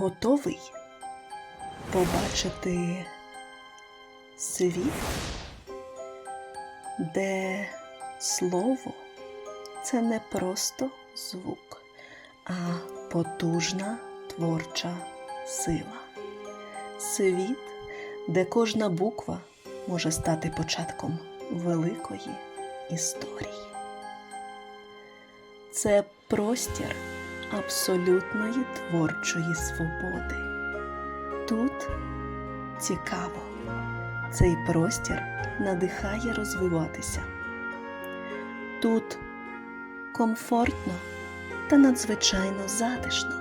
готовий побачити світ, де слово це не просто звук, а потужна творча сила. Світ, де кожна буква може стати початком великої історії. Це простір абсолютної творчої свободи. Тут цікаво, цей простір надихає розвиватися. Тут комфортно та надзвичайно затишно.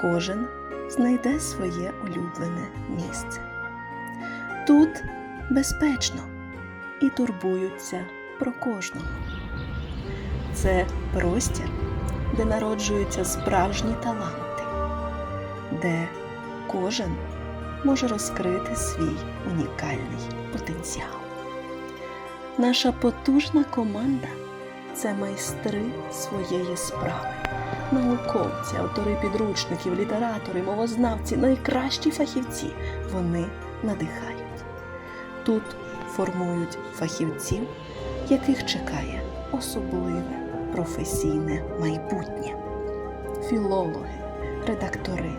Кожен знайде своє улюблене місце. Тут безпечно і турбуються про кожного. Це простір, де народжуються справжні таланти, де кожен може розкрити свій унікальний потенціал. Наша потужна команда це майстри своєї справи, науковці, автори підручників, літератори, мовознавці, найкращі фахівці. Вони надихають. Тут формують фахівців, яких чекає особливе професійне майбутнє. Філологи, редактори,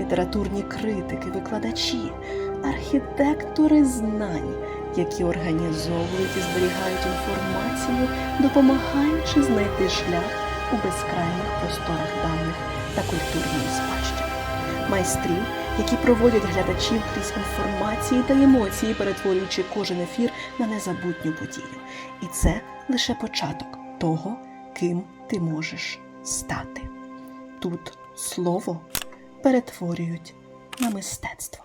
літературні критики, викладачі, архітектори знань, які організовують і зберігають інформацію, допомагаючи знайти шлях у безкрайніх просторах даних та культурної спадщини. Майстрів, які проводять глядачів крізь інформації та емоції, перетворюючи кожен ефір на незабутню подію. І це лише початок того, ким ти можеш стати. Тут слово перетворюють на мистецтво.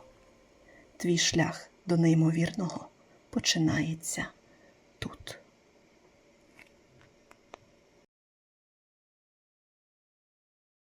Твій шлях до неймовірного починається тут.